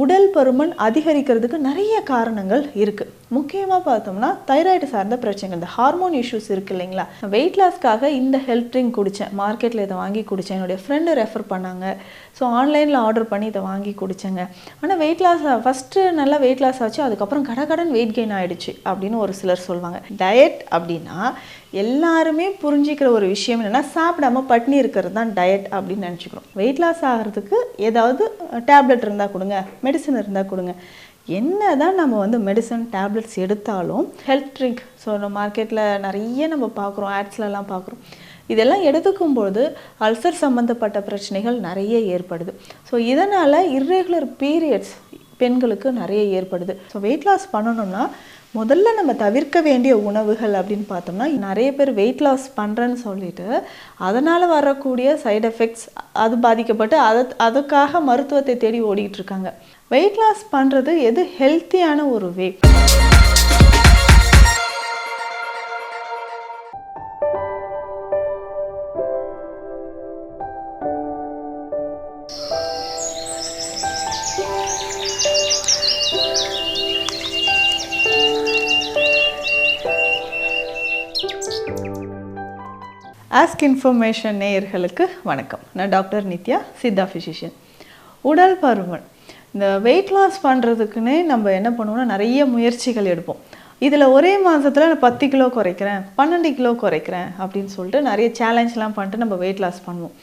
உடல் பருமன் அதிகரிக்கிறதுக்கு நிறைய காரணங்கள் இருக்குது முக்கியமாக பார்த்தோம்னா தைராய்டு சார்ந்த பிரச்சனைகள் இந்த ஹார்மோன் இஷ்யூஸ் இருக்குது இல்லைங்களா? வெயிட் லாஸ்க்காக இந்த ஹெல்த் ட்ரிங்க் குடித்தேன் மார்க்கெட்டில் இதை வாங்கி குடித்தேன் என்னுடைய ஃப்ரெண்டு ரெஃபர் பண்ணாங்க. ஸோ ஆன்லைனில் ஆர்டர் பண்ணி இதை வாங்கி குடித்தேங்க ஆனால் வெயிட் லாஸ் ஃபஸ்ட்டு நல்லா வெயிட் லாஸ் ஆச்சு. அதுக்கப்புறம் கடகடன் வெயிட் கெயின் ஆகிடுச்சு அப்படின்னு ஒரு சிலர் சொல்லுவாங்க டயட் அப்படின்னா எல்லாருமே புரிஞ்சிக்கிற ஒரு விஷயம் என்னென்னா சாப்பிடாம பட்னி இருக்கிறது தான் டயட் அப்படின்னு நினச்சிக்கிறோம். வெயிட் லாஸ் ஆகிறதுக்கு ஏதாவது டேப்லெட் இருந்தால் கொடுங்க மெடிசன் இருந்தால் கொடுங்க. என்ன தான் நம்ம வந்து மெடிசன் டேப்லெட்ஸ் எடுத்தாலும் ஹெல்த் ட்ரிங்க் ஸோ நம்ம மார்க்கெட்டில் நிறைய நம்ம பார்க்குறோம் ஆட்ஸ்லலாம் பார்க்குறோம். இதெல்லாம் எடுத்துக்கும்போது அல்சர் சம்மந்தப்பட்ட பிரச்சனைகள் நிறைய ஏற்படுது. ஸோ இதனால் இர்ரெகுலர் பீரியட்ஸ் பெண்களுக்கு நிறைய ஏற்படுது. ஸோ வெயிட் லாஸ் பண்ணணும்னா முதல்ல நம்ம தவிர்க்க வேண்டிய உணவுகள் அப்படின்னு பார்த்தோம்னா நிறைய பேர் வெயிட் லாஸ் பண்ணுறேன்னு சொல்லிட்டு அதனால் வரக்கூடிய சைடு எஃபெக்ட்ஸ் அது பாதிக்கப்பட்டு அதை அதுக்காக மருத்துவத்தை தேடி ஓடிக்கிட்டு இருக்காங்க. வெயிட் லாஸ் பண்ணுறது எது ஹெல்த்தியான ஒரு வே ஆஸ்க் இன்ஃபர்மேஷன் நேயர்களுக்கு வணக்கம். நான் டாக்டர் நித்யா சித்தா ஃபிசிஷியன் உடல் பருமன். இந்த வெயிட் லாஸ் பண்ணுறதுக்குன்னே நம்ம என்ன பண்ணுவோம்னா நிறைய முயற்சிகள் எடுப்போம். இதில் ஒரே மாதத்தில் நான் பத்து கிலோ குறைக்கிறேன் பன்னெண்டு கிலோ குறைக்கிறேன் அப்படின்னு சொல்லிட்டு நிறைய சேலஞ்ச்லாம் பண்ணிட்டு நம்ம வெயிட் லாஸ் பண்ணுவோம்.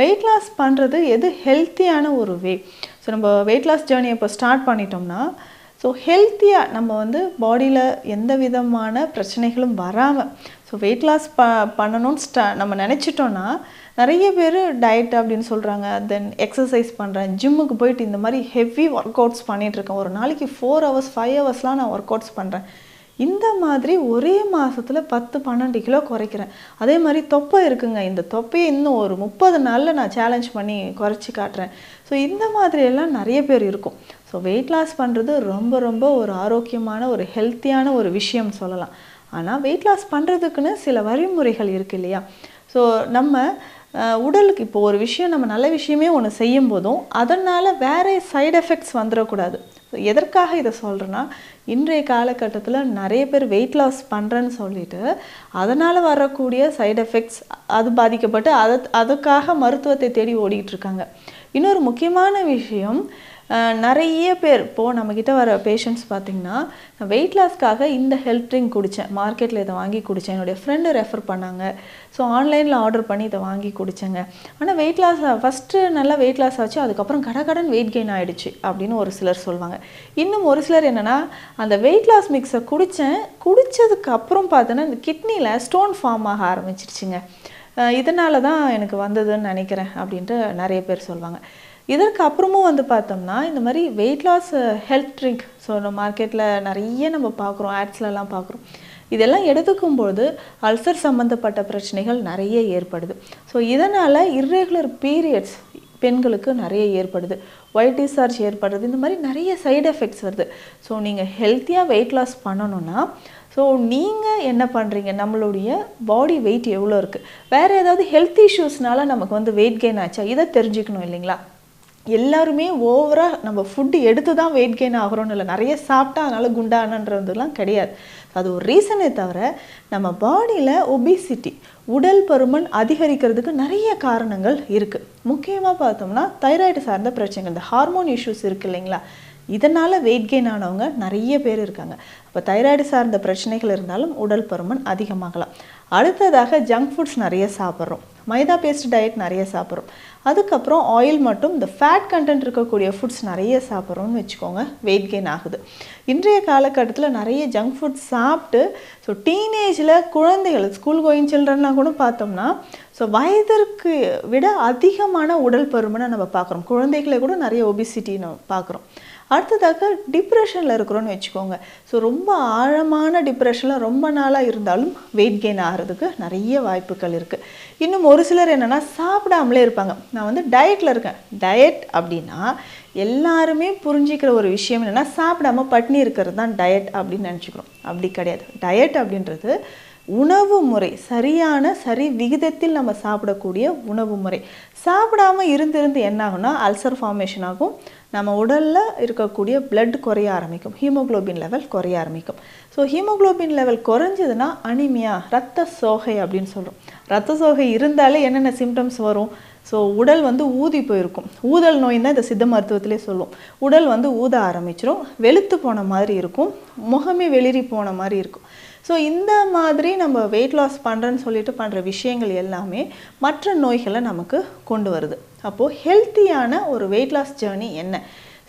வெயிட் லாஸ் பண்ணுறது எது ஹெல்த்தியான ஒரு வே ஸோ நம்ம வெயிட் லாஸ் ஜேர்னி இப்போ ஸ்டார்ட் பண்ணிட்டோம்னா ஸோ ஹெல்த்தியாக நம்ம வந்து பாடியில் எந்த விதமான பிரச்சனைகளும் வராமல் ஸோ வெயிட் லாஸ் ப பண்ணணும்னு ஸ்டா நம்ம நினச்சிட்டோன்னா நிறைய பேர் டயட் அப்படின்னு சொல்கிறாங்க தென் எக்ஸசைஸ் பண்ணுறேன் ஜிம்முக்கு போயிட்டு இந்த மாதிரி ஹெவி ஒர்க் அவுட்ஸ் பண்ணிகிட்ருக்கேன் ஒரு நாளைக்கு ஃபோர் ஹவர்ஸ் ஃபைவ் ஹவர்ஸ்லாம் நான் ஒர்க் அவுட்ஸ் பண்ணுறேன் இந்த மாதிரி ஒரே மாதத்தில் பத்து பன்னெண்டு கிலோ குறைக்கிறேன். அதே மாதிரி தொப்பை இருக்குங்க. இந்த தொப்பையை இன்னும் ஒரு முப்பது நாளில் நான் சேலஞ்ச் பண்ணி குறைச்சி காட்டுறேன். ஸோ இந்த மாதிரி எல்லாம் நிறைய பேர் இருக்கும். ஸோ வெயிட் லாஸ் பண்ணுறது ரொம்ப ரொம்ப ஒரு ஆரோக்கியமான ஒரு ஹெல்த்தியான ஒரு விஷயம் சொல்லலாம். ஆனால் வெயிட் லாஸ் பண்ணுறதுக்குன்னு சில வழிமுறைகள் இருக்குது இல்லையா? ஸோ நம்ம உடலுக்கு இப்போ ஒரு விஷயம் நம்ம நல்ல விஷயமே ஒன்று செய்யும் போதும் அதனால் வேறு சைடு எஃபெக்ட்ஸ் வந்துடக்கூடாது எதற்காக இதை சொல்கிறேன்னா இன்றைய காலகட்டத்தில் நிறைய பேர் வெயிட் லாஸ் பண்ணுறேன்னு சொல்லிட்டு அதனால் வரக்கூடிய சைடு எஃபெக்ட்ஸ் அது பாதிக்கப்பட்டு அதை அதுக்காக மருத்துவத்தை தேடி ஓடிக்கிட்டு இருக்காங்க. இன்னொரு முக்கியமான விஷயம் நிறைய பேர் இப்போது நம்மக்கிட்ட வர பேஷண்ட்ஸ் பார்த்திங்கன்னா வெயிட் லாஸ்க்காக இந்த ஹெல்த் ட்ரிங்க் குடித்தேன் மார்க்கெட்டில் இதை வாங்கி குடித்தேன் என்னுடைய ஃப்ரெண்டு ரெஃபர் பண்ணாங்க. ஸோ ஆன்லைனில் ஆர்டர் பண்ணி இதை வாங்கி குடித்தேங்க ஆனால் வெயிட் லாஸ் ஃபஸ்ட்டு நல்லா வெயிட் லாஸ் ஆச்சு. அதுக்கப்புறம் கடகடன் வெயிட் கெயின் ஆகிடுச்சு அப்படின்னு ஒரு சிலர் சொல்லுவாங்க இன்னும் ஒரு சிலர் என்னென்னா அந்த வெயிட் லாஸ் மிக்ஸை குடித்தேன் குடித்ததுக்கு அப்புறம் பார்த்தோன்னா இந்த கிட்னியில் ஸ்டோன் ஃபார்ம் ஆக ஆரம்பிச்சிருச்சுங்க. இதனால தான் எனக்கு வந்ததுன்னு நினைக்கிறேன் அப்படின்ட்டு நிறைய பேர் சொல்லுவாங்க இதற்கு அப்புறமும் வந்து பார்த்தோம்னா இந்த மாதிரி weight loss health drink so நம்ம மார்க்கெட்டில் நிறைய நம்ம பார்க்குறோம் ஆட்ஸ்லலாம் பார்க்குறோம். இதெல்லாம் எடுத்துக்கும்போது அல்சர் சம்மந்தப்பட்ட பிரச்சனைகள் நிறைய ஏற்படுது. ஸோ இதனால் இர்ரெகுலர் பீரியட்ஸ் பெண்களுக்கு நிறைய ஏற்படுது. ஒயிட் டிஸ்சார்ஜ் ஏற்படுறது இந்த மாதிரி நிறைய சைடு எஃபெக்ட்ஸ் வருது. ஸோ நீங்கள் ஹெல்த்தியாக வெயிட் லாஸ் பண்ணணும்னா ஸோ நீங்கள் என்ன பண்ணுறீங்க நம்மளுடைய பாடி வெயிட் எவ்வளோ இருக்குது வேறு ஏதாவது ஹெல்த் இஷ்யூஸ்னால நமக்கு வந்து வெயிட் கெயின் ஆச்சா? இதை தெரிஞ்சுக்கணும் இல்லைங்களா? எல்லாருமே ஓவராக நம்ம ஃபுட்டு எடுத்து தான் வெயிட் கெயின் ஆகிறோம்னு இல்லை. நிறைய சாப்பிட்டா அதனால் குண்டானன்றதுலாம் கிடையாது. அது ஒரு ரீசனே தவிர நம்ம பாடியில் ஒபிசிட்டி உடல் பருமன் அதிகரிக்கிறதுக்கு நிறைய காரணங்கள் இருக்குது முக்கியமாக பார்த்தோம்னா தைராய்டு சார்ந்த பிரச்சனைகள் இந்த ஹார்மோன் இஷ்யூஸ் இருக்குது இல்லைங்களா? இதனால் வெயிட் கெயின் ஆனவங்க நிறைய பேர் இருக்காங்க. அப்போ தைராய்டு சார்ந்த பிரச்சனைகள் இருந்தாலும் உடல் பருமன் அதிகமாகலாம். அடுத்ததாக ஜங்க் ஃபுட்ஸ் நிறைய சாப்பிட்றோம். மைதா பேஸ்ட் டயட் நிறைய சாப்பிட்றோம். அதுக்கப்புறம் ஆயில் மட்டும் இந்த ஃபேட் கண்டென்ட் இருக்கக்கூடிய ஃபுட்ஸ் நிறைய சாப்பிட்றோம்னு வச்சுக்கோங்க. வெயிட் கெயின் ஆகுது. இன்றைய காலகட்டத்தில் நிறைய ஜங்க் ஃபுட்ஸ் சாப்பிட்டு ஸோ டீனேஜில் குழந்தைகள் ஸ்கூல் கோயிங் சில்ட்ரன்லாம் கூட பார்த்தோம்னா ஸோ வயதிற்கு விட அதிகமான உடல் பருமனை நம்ம பார்க்குறோம். குழந்தைகளை கூட நிறைய ஒபிசிட்டி நம்ம பார்க்குறோம். அடுத்ததாக டிப்ரெஷனில் இருக்கிறோன்னு வச்சுக்கோங்க. ஸோ ரொம்ப ஆழமான டிப்ரெஷனில் ரொம்ப நாளாக இருந்தாலும் வெயிட் கெயின் ஆகிறதுக்கு நிறைய வாய்ப்புகள் இருக்குது இன்னும் ஒரு சிலர் என்னென்னா சாப்பிடாமலே இருப்பாங்க. நான் வந்து டயட்டில் இருக்கேன். டயட் அப்படின்னா எல்லாருமே புரிஞ்சிக்கிற ஒரு விஷயம் என்னென்னா சாப்பிடாம பட்னி இருக்கிறது தான் டயட் அப்படின்னு நினச்சிக்கிறோம். அப்படி கிடையாது. டயட் அப்படின்றது உணவு முறை சரியான சரி விகிதத்தில் நம்ம சாப்பிடக்கூடிய உணவு முறை. சாப்பிடாம இருந்திருந்து என்ன ஆகும்னா அல்சர் ஃபார்மேஷன் ஆகும். நம்ம உடலில் இருக்கக்கூடிய பிளட் குறைய ஆரம்பிக்கும். ஹீமோகுளோபின் லெவல் குறைய ஆரம்பிக்கும். ஸோ ஹீமோகுளோபின் லெவல் குறைஞ்சதுன்னா அனிமியா ரத்த சோகை அப்படின்னு சொல்கிறோம் ரத்த சோகை இருந்தாலே என்னென்ன சிம்டம்ஸ் வரும்? ஸோ உடல் வந்து ஊதி போயிருக்கும். ஊதல் நோய் தான் இந்த சித்த மருத்துவத்திலே சொல்லும். உடல் வந்து ஊத ஆரம்பிச்சிரும். வெளுத்து போன மாதிரி இருக்கும். முகமே வெளிரி போன மாதிரி இருக்கும். ஸோ இந்த மாதிரி நம்ம வெயிட் லாஸ் பண்ணுறேன்னு சொல்லிட்டு பண்ணுற விஷயங்கள் எல்லாமே மற்ற நோய்களை நமக்கு கொண்டு வருது. அப்போது ஹெல்த்தியான ஒரு வெயிட் லாஸ் ஜேர்னி என்ன?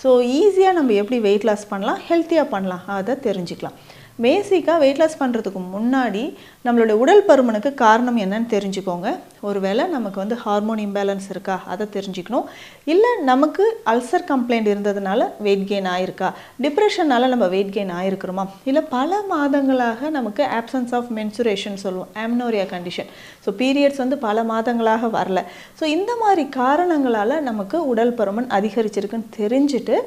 ஸோ ஈஸியாக நம்ம எப்படி வெயிட் லாஸ் பண்ணலாம்? ஹெல்த்தியாக பண்ணலாம். அதை தெரிஞ்சுக்கலாம். பேசிக்காக வெயிட் லாஸ் பண்ணுறதுக்கு முன்னாடி நம்மளோட உடல் பருமனுக்கு காரணம் என்னன்னு தெரிஞ்சுக்கோங்க. ஒருவேளை நமக்கு வந்து ஹார்மோன் இம்பேலன்ஸ் இருக்கா? அதை தெரிஞ்சுக்கணும். இல்லை நமக்கு அல்சர் கம்ப்ளைண்ட் இருந்ததுனால வெயிட் கெயின் ஆயிருக்கா? டிப்ரெஷனால நம்ம வெயிட் கெயின் ஆயிருக்கிறோமா? இல்லை பல மாதங்களாக நமக்கு ஆப்சன்ஸ் ஆஃப் மென்சுரேஷன் சொல்லுவோம். ஆம்னோரியா கண்டிஷன் ஸோ பீரியட்ஸ் வந்து பல மாதங்களாக வரல. ஸோ இந்த மாதிரி காரணங்களால் நமக்கு உடல் பருமன் அதிகரிச்சிருக்குன்னு தெரிஞ்சுட்டு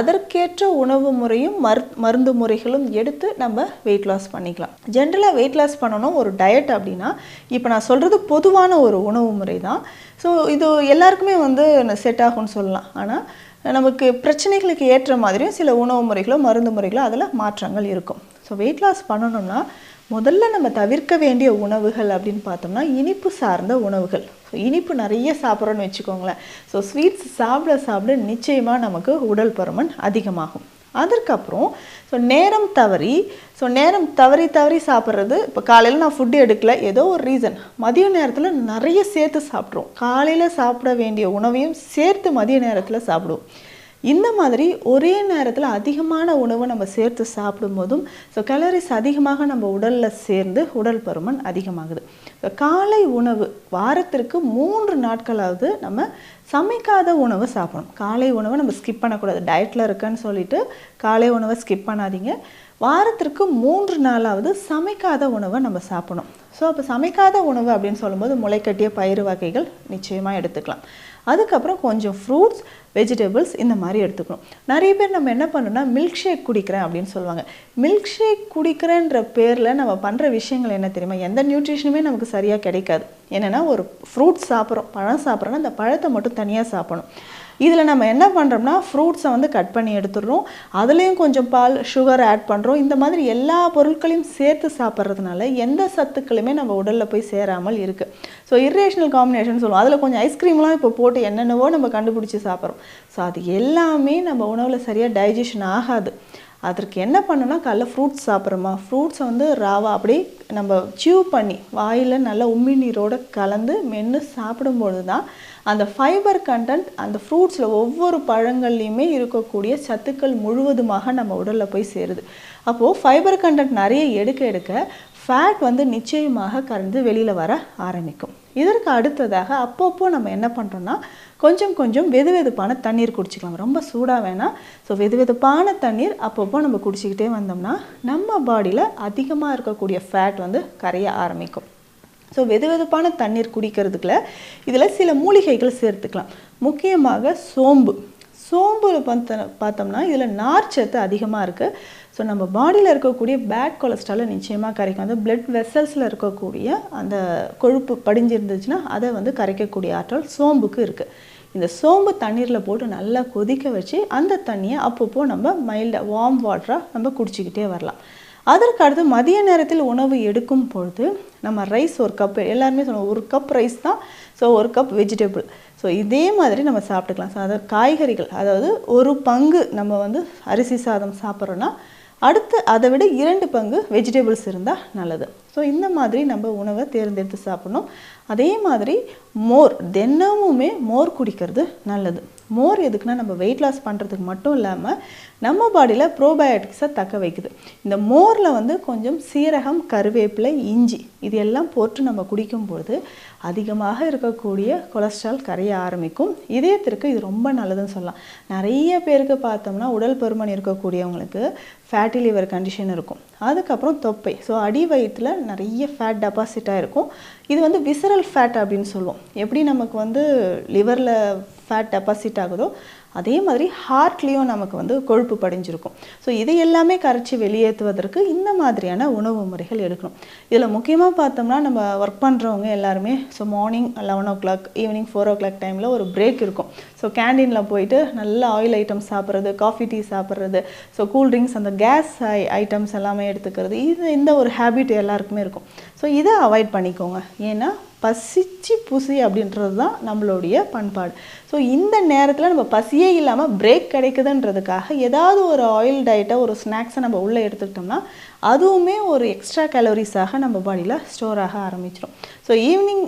அதற்கேற்ற உணவு முறையும் மரு மருந்து முறைகளும் எடுத்து நம்ம வெயிட் லாஸ் பண்ணிக்கலாம். ஜென்ரலாக வெயிட் லாஸ் பண்ணணும் ஒரு டயட் அப்படின்னா இப்போ நான் சொல்கிறது பொதுவான ஒரு உணவு முறை தான். ஸோ இது எல்லாருக்குமே வந்து செட் ஆகும்னு சொல்லலாம். ஆனால் நமக்கு பிரச்சனைகளுக்கு ஏற்ற மாதிரியும் சில உணவு முறைகளோ மருந்து முறைகளோ அதில் மாற்றங்கள் இருக்கும். ஸோ வெயிட் லாஸ் பண்ணணும்னா முதல்ல நம்ம தவிர்க்க வேண்டிய உணவுகள் அப்படின்னு பார்த்தோம்னா இனிப்பு சார்ந்த உணவுகள். ஸோ இனிப்பு நிறைய சாப்பிட்றோன்னு வச்சுக்கோங்களேன். ஸோ ஸ்வீட்ஸ் சாப்பிட சாப்பிட நிச்சயமாக நமக்கு உடல் பருமன் அதிகமாகும். அதற்கப்புறம் ஸோ நேரம் தவறி ஸோ நேரம் தவறி தவறி சாப்பிட்றது இப்போ காலையில் நான் ஃபுட்டு எடுக்கல ஏதோ ஒரு ரீசன் மதிய நேரத்தில் நிறைய சேர்த்து சாப்பிட்றோம் காலையில் சாப்பிட வேண்டிய உணவையும் சேர்த்து மதிய நேரத்தில் சாப்பிடுவோம். இந்த மாதிரி ஒரே நேரத்தில் அதிகமான உணவு நம்ம சேர்த்து சாப்பிடும்போதும் ஸோ கலரிஸ் அதிகமாக நம்ம உடலில் சேர்ந்து உடல் பருமன் அதிகமாகுது. ஸோ காலை உணவு வாரத்திற்கு மூன்று நாட்களாவது நம்ம சமைக்காத உணவு சாப்பிடணும். காலை உணவை நம்ம ஸ்கிப் பண்ணக்கூடாது. டயட்டில் இருக்கேன்னு சொல்லிட்டு காலை உணவை ஸ்கிப் பண்ணாதீங்க. வாரத்திற்கு மூன்று நாளாவது சமைக்காத உணவை நம்ம சாப்பிடணும். ஸோ அப்போ சமைக்காத உணவு அப்படின்னு சொல்லும்போது முளைக்கட்டிய பயிறு வகைகள் நிச்சயமாக எடுத்துக்கலாம். அதுக்கப்புறம் கொஞ்சம் ஃப்ரூட்ஸ் வெஜிடபிள்ஸ் இந்த மாதிரி எடுத்துக்கணும். நிறைய பேர் நம்ம என்ன பண்ணணும்னா மில்க் ஷேக் குடிக்கிறேன் அப்படின்னு சொல்லுவாங்க. மில்க் ஷேக் குடிக்கிறேன்ற பேரில் நம்ம பண்ணுற விஷயங்கள் என்ன தெரியுமா? எந்த நியூட்ரிஷனுமே நமக்கு சரியாக கிடைக்காது. என்னென்னா ஒரு ஃப்ரூட்ஸ் சாப்பிட்றோம் பழம் சாப்பிட்றோன்னா அந்த பழத்தை மட்டும் தனியாக சாப்பிடணும். இதில் நம்ம என்ன பண்ணுறோம்னா ஃப்ரூட்ஸை வந்து கட் பண்ணி எடுத்துடுறோம். அதுலேயும் கொஞ்சம் பால் சுகர் ஆட் பண்ணுறோம். இந்த மாதிரி எல்லா பொருட்களையும் சேர்த்து சாப்பிட்றதுனால எந்த சத்துக்களுமே நம்ம உடலில் போய் சேராமல் இருக்குது ஸோ இர்ரேஷனல் காம்பினேஷன் சொல்லுவோம். அதில் கொஞ்சம் ஐஸ்கிரீம்லாம் இப்போ போட்டு என்னென்னவோ நம்ம கண்டுபிடிச்சி சாப்பிட்றோம். ஸோ அது எல்லாமே நம்ம உணவில் சரியாக டைஜஷன் ஆகாது. அதற்கு என்ன பண்ணணும்னா காலைல ஃப்ரூட்ஸ் சாப்பிட்றோமா? ஃப்ரூட்ஸை வந்து ராவா அப்படியே நம்ம சியூ பண்ணி வாயில் நல்லா உம்மி நீரோடு கலந்து மென்று சாப்பிடும்பொழுது தான் அந்த ஃபைபர் கண்டென்ட் அந்த ஃப்ரூட்ஸில் ஒவ்வொரு பழங்கள்லேயுமே இருக்கக்கூடிய சத்துக்கள் முழுவதுமாக நம்ம உடலில் போய் சேருது. அப்போது ஃபைபர் கண்டென்ட் நிறைய எடுக்க எடுக்க ஃபேட் வந்து நிச்சயமாக கறந்து வெளியில் வர ஆரம்பிக்கும். இதற்கு அடுத்ததாக அப்பப்போ நம்ம என்ன பண்ணுறோன்னா கொஞ்சம் கொஞ்சம் வெது வெதுப்பான தண்ணீர் குடிச்சிக்கலாம். ரொம்ப சூடாக வேணாம் ஸோ வெது வெதுப்பான தண்ணீர் அப்பப்போ நம்ம குடிச்சிக்கிட்டே வந்தோம்னா நம்ம பாடியில் அதிகமாக இருக்கக்கூடிய ஃபேட் வந்து கரைய ஆரம்பிக்கும். ஸோ வெது வெதுப்பான தண்ணீர் குடிக்கிறதுக்குள்ள இதில் சில மூலிகைகள் சேர்த்துக்கலாம். முக்கியமாக சோம்பு. சோம்புல பார்த்த பார்த்தோம்னா இதில் நார்ச்சத்து அதிகமாக இருக்குது ஸோ நம்ம பாடியில் இருக்கக்கூடிய பேட் கொலஸ்ட்ராலை நிச்சயமாக கரைக்கும். அந்த பிளட் வெசல்ஸில் இருக்கக்கூடிய அந்த கொழுப்பு படிஞ்சிருந்துச்சுன்னா அதை வந்து கரைக்கக்கூடிய ஆற்றல் சோம்புக்கு இருக்குது இந்த சோம்பு தண்ணீரில் போட்டு நல்லா கொதிக்க வச்சு அந்த தண்ணியை அப்பப்போ நம்ம மைல்டாக வார்ம் வாட்டராக நம்ம குடிச்சிக்கிட்டே வரலாம். அதற்கு அடுத்து மதிய நேரத்தில் உணவு எடுக்கும் பொழுது நம்ம ரைஸ் ஒரு கப் எல்லாருமே சொல்லுவோம் ஒரு கப் ரைஸ் தான் ஸோ ஒரு கப் வெஜிடபிள் ஸோ இதே மாதிரி நம்ம சாப்பிட்டுக்கலாம். ஸோ அதாவது காய்கறிகள் அதாவது ஒரு பங்கு நம்ம வந்து அரிசி சாதம் சாப்பிட்றோன்னா அடுத்து அதை விட இரண்டு பங்கு வெஜிடபிள்ஸ் இருந்தால் நல்லது. ஸோ இந்த மாதிரி நம்ம உணவை தேர்ந்தெடுத்து சாப்பிடணும். அதே மாதிரி மோர் தினமுமே மோர் குடிக்கிறது நல்லது. மோர் எதுக்குன்னா நம்ம வெயிட் லாஸ் பண்ணுறதுக்கு மட்டும் இல்லாமல் நம்ம பாடியில் ப்ரோபயோட்டிக்ஸை தக்க வைக்குது. இந்த மோரில் வந்து கொஞ்சம் சீரகம் கருவேப்பிலை இஞ்சி இது எல்லாம் போட்டு நம்ம குடிக்கும்பொழுது அதிகமாக இருக்கக்கூடிய கொலஸ்ட்ரால் கரைய ஆரம்பிக்கும். இதயத்திற்கு இது ரொம்ப நல்லதுன்னு சொல்லலாம். நிறைய பேருக்கு பார்த்தோம்னா உடல் பருமன் இருக்கக்கூடியவங்களுக்கு ஃபேட்டி லிவர் கண்டிஷன் இருக்கும். அதுக்கப்புறம் தொப்பை. ஸோ அடி வயிற்றில் நிறைய ஃபேட் டெபாசிட்டாக இருக்கும் இது வந்து விசரல் ஃபேட் அப்படின்னு சொல்லுவோம். எப்படி நமக்கு வந்து லிவரில் ஃபேட் டெபாசிட் ஆகுதோ அதே மாதிரி ஹார்ட்லேயும் நமக்கு வந்து கொழுப்பு படிஞ்சிருக்கும். ஸோ இதை எல்லாமே கரைச்சி வெளியேற்றுவதற்கு இந்த மாதிரியான உணவு முறைகள் எடுக்கணும். இதில் முக்கியமாக பார்த்தோம்னா நம்ம ஒர்க் பண்ணுறவங்க எல்லாருமே so morning eleven o'clock evening four o'clock டைமில் ஒரு பிரேக் இருக்கும். ஸோ கேண்டீனில் போயிட்டு நல்ல ஆயில் ஐட்டம்ஸ் சாப்பிட்றது காஃபி டீ சாப்பிட்றது ஸோ கூல் ட்ரிங்க்ஸ் அந்த கேஸ் ஐட்டம்ஸ் எல்லாமே எடுத்துக்கிறது இது இந்த ஒரு ஹேபிட் எல்லாருக்குமே இருக்கும். ஸோ இதை அவாய்ட் பண்ணிக்கோங்க. ஏன்னா பசிச்சு புசி அப்படின்றது தான் நம்மளுடைய பண்பாடு. ஸோ இந்த நேரத்தில் நம்ம பசியே இல்லாமல் பிரேக் கிடைக்குதுன்றதுக்காக ஏதாவது ஒரு ஆயில் டயட்டை ஒரு ஸ்நாக்ஸை நம்ம உள்ளே எடுத்துக்கிட்டோம்னா அதுவுமே ஒரு எக்ஸ்ட்ரா கேலரிஸாக நம்ம பாடியில் ஸ்டோர் ஆக ஆரம்பிச்சிடும் ஸோ ஈவினிங்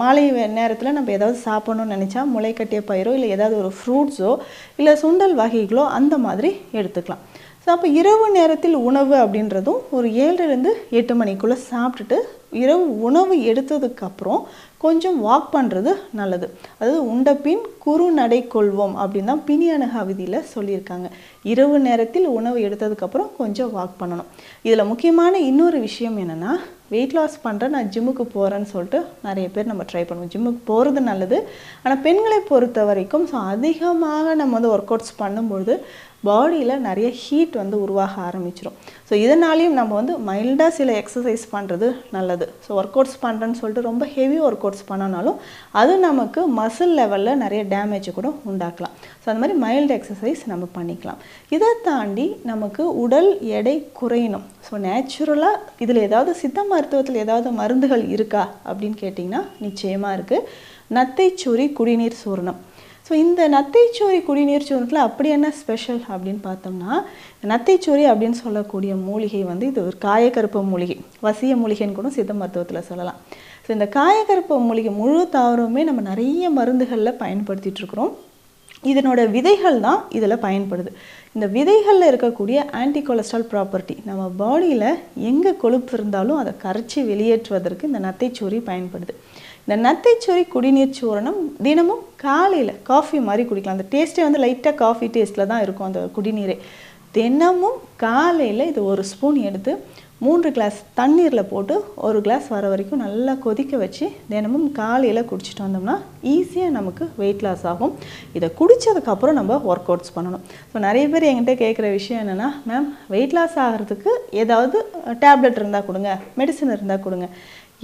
மாலை நேரத்தில் நம்ம ஏதாவது சாப்பிடணும்னு நினச்சா முளைக்கட்டிய பயிரோ இல்லை ஏதாவது ஒரு ஃப்ரூட்ஸோ இல்லை சுண்டல் வகைகளோ அந்த மாதிரி எடுத்துக்கலாம். ஸோ அப்போ இரவு நேரத்தில் உணவு அப்படின்றதும் ஒரு ஏழுலேருந்து எட்டு மணிக்குள்ளே சாப்பிட்டுட்டு இரவு உணவு எடுத்ததுக்கப்புறம் கொஞ்சம் வாக் பண்ணுறது நல்லது. அதாவது உண்ட பின் குறு நடை கொள்வோம் அப்படின்னு தான் பிணியணுக விதியில் சொல்லியிருக்காங்க. இரவு நேரத்தில் உணவு எடுத்ததுக்கப்புறம் கொஞ்சம் வாக் பண்ணணும். இதில் முக்கியமான இன்னொரு விஷயம் என்னென்னா வெயிட் லாஸ் பண்ணுறேன் நான் ஜிம்முக்கு போகிறேன்னு சொல்லிட்டு நிறைய பேர் நம்ம ட்ரை பண்ணுவோம். ஜிம்முக்கு போகிறது நல்லது. ஆனால் பெண்களை பொறுத்த வரைக்கும் ஸோ அதிகமாக நம்ம வந்து ஒர்க் அவுட்ஸ் பண்ணும்பொழுது பாடியில் நிறைய ஹீட் வந்து உருவாக ஆரம்பிச்சிடும் ஸோ இதனாலையும் நம்ம வந்து மைல்டாக சில எக்ஸசைஸ் பண்ணுறது நல்லது. ஸோ ஒர்க் அவுட்ஸ் பண்ணுறேன்னு சொல்லிட்டு ரொம்ப ஹெவி ஒர்க் அவுட்ஸ் பண்ணனாலும் அது நமக்கு மசில் லெவலில் நிறைய டேமேஜ் கூட உண்டாக்கலாம். ஸோ அந்த மாதிரி மைல்டு எக்ஸசைஸ் நம்ம பண்ணிக்கலாம். இதை தாண்டி நமக்கு உடல் எடை குறையணும். ஸோ நேச்சுரலாக இதில் ஏதாவது சித்த மருத்துவத்தில் ஏதாவது மருந்துகள் இருக்கா அப்படின்னு கேட்டிங்கன்னா நிச்சயமாக இருக்குது நத்தைச்சூரி குடிநீர் சூரணம். ஸோ இந்த நத்தைச்சோரி குடிநீர் சூரணத்தில் அப்படி என்ன ஸ்பெஷல் அப்படின்னு பார்த்தோம்னா நத்தைச்சோரி அப்படின்னு சொல்லக்கூடிய மூலிகை வந்து இது ஒரு காயக்கருப்பு மூலிகை வசிய மூலிகைன்னு கூட சித்த மருத்துவத்தில் சொல்லலாம். ஸோ இந்த காயக்கருப்ப மூலிகை முழு தாவரமே நம்ம நிறைய மருந்துகளில் பயன்படுத்திகிட்ருக்குறோம் இதனோட விதைகள் தான் இதில் பயன்படுது. இந்த விதைகளில் இருக்கக்கூடிய ஆன்டி கொலஸ்ட்ரால் ப்ராப்பர்ட்டி நம்ம பாடியில் எங்கே கொழுப்பு இருந்தாலும் அதை கரைச்சி வெளியேற்றுவதற்கு இந்த நத்தைச்சோரி பயன்படுது. இந்த நத்தைச்சோரி குடிநீர் சூரணம் தினமும் காலையில் காஃபி மாதிரி குடிக்கலாம். அந்த டேஸ்ட்டே வந்து லைட்டாக காஃபி டேஸ்ட்டில் தான் இருக்கும் அந்த குடிநீரே. தினமும் காலையில் இது ஒரு ஸ்பூன் எடுத்து மூன்று கிளாஸ் தண்ணீரில் போட்டு ஒரு கிளாஸ் வர வரைக்கும் நல்லா கொதிக்க வச்சு தினமும் காலையில் குடிச்சிட்டு வந்தோம்னா ஈஸியாக நமக்கு வெயிட் லாஸ் ஆகும். இதை குடித்ததுக்கப்புறம் நம்ம ஒர்க் அவுட்ஸ் பண்ணணும். ஸோ நிறைய பேர் என்கிட்ட கேட்குற விஷயம் என்னென்னா மேம் வெயிட் லாஸ் ஆகிறதுக்கு ஏதாவது டேப்லெட் இருந்தால் கொடுங்க மெடிசன் இருந்தால் கொடுங்க.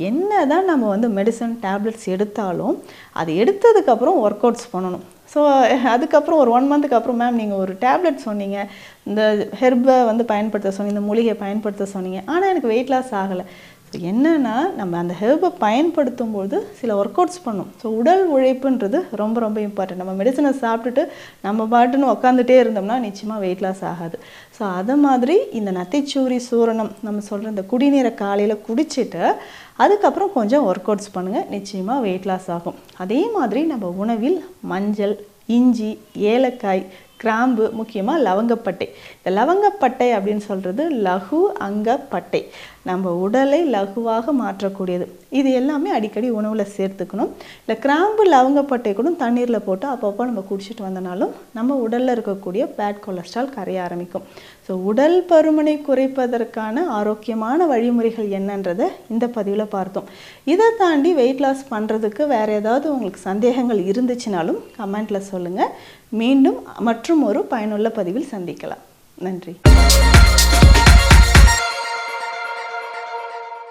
என்ன தான் நம்ம வந்து மெடிசன் டேப்லெட்ஸ் எடுத்தாலும் அது எடுத்ததுக்கப்புறம் ஒர்க் அவுட்ஸ் பண்ணணும். ஸோ அதுக்கப்புறம் ஒரு ஒன் மந்த்துக்கு அப்புறம் மேம் நீங்கள் ஒரு டேப்லெட் சொன்னீங்க. இந்த ஹெர்பை வந்து பயன்படுத்த சொன்னீங்க இந்த மூலிகையை பயன்படுத்த சொன்னீங்க. ஆனால் எனக்கு வெயிட் லாஸ் ஆகலை. ஸோ என்னென்னா நம்ம அந்த ஹெர்பை பயன்படுத்தும் போது சில ஒர்க் அவுட்ஸ் பண்ணும். ஸோ உடல் உழைப்புன்றது ரொம்ப ரொம்ப இம்பார்ட்டன்ட் நம்ம மெடிசனை சாப்பிட்டுட்டு நம்ம பாட்டுன்னு உக்காந்துட்டே இருந்தோம்னா நிச்சயமாக வெயிட் லாஸ் ஆகாது. ஸோ அதை மாதிரி இந்த நத்தைச்சூரி சூரணம் நம்ம சொல்கிற இந்த குடிநீரை காலையில் குடிச்சிட்டு அதுக்கப்புறம் கொஞ்சம் ஒர்க் அவுட்ஸ் பண்ணுங்கள் நிச்சயமாக வெயிட் லாஸ் ஆகும். அதே மாதிரி நம்ம உணவில் மஞ்சள் இஞ்சி ஏலக்காய் கிராம்பு முக்கியமாக லவங்கப்பட்டை. இந்த லவங்கப்பட்டை அப்படின்னு சொல்கிறது லகு அங்கப்பட்டை நம்ம உடலை லகுவாக மாற்றக்கூடியது. இது எல்லாமே அடிக்கடி உணவில் சேர்த்துக்கணும். இல்லை கிராம்பு லவங்கப்பட்டை கூட தண்ணீரில் போட்டு அப்பப்போ நம்ம குடிச்சிட்டு வந்தனாலும் நம்ம உடலில் இருக்கக்கூடிய பேட் கொலஸ்ட்ரால் கரைய ஆரம்பிக்கும். ஸோ உடல் பருமனை குறைப்பதற்கான ஆரோக்கியமான வழிமுறைகள் என்னன்றதை இந்த பதிவில் பார்த்தோம். இதை தாண்டி வெயிட் லாஸ் பண்ணுறதுக்கு வேறு ஏதாவது உங்களுக்கு சந்தேகங்கள் இருந்துச்சுனாலும் கமெண்ட்டில் சொல்லுங்கள் மீண்டும் மற்றும் ஒரு பயனுள்ள பதிவில் சந்திக்கலாம். நன்றி.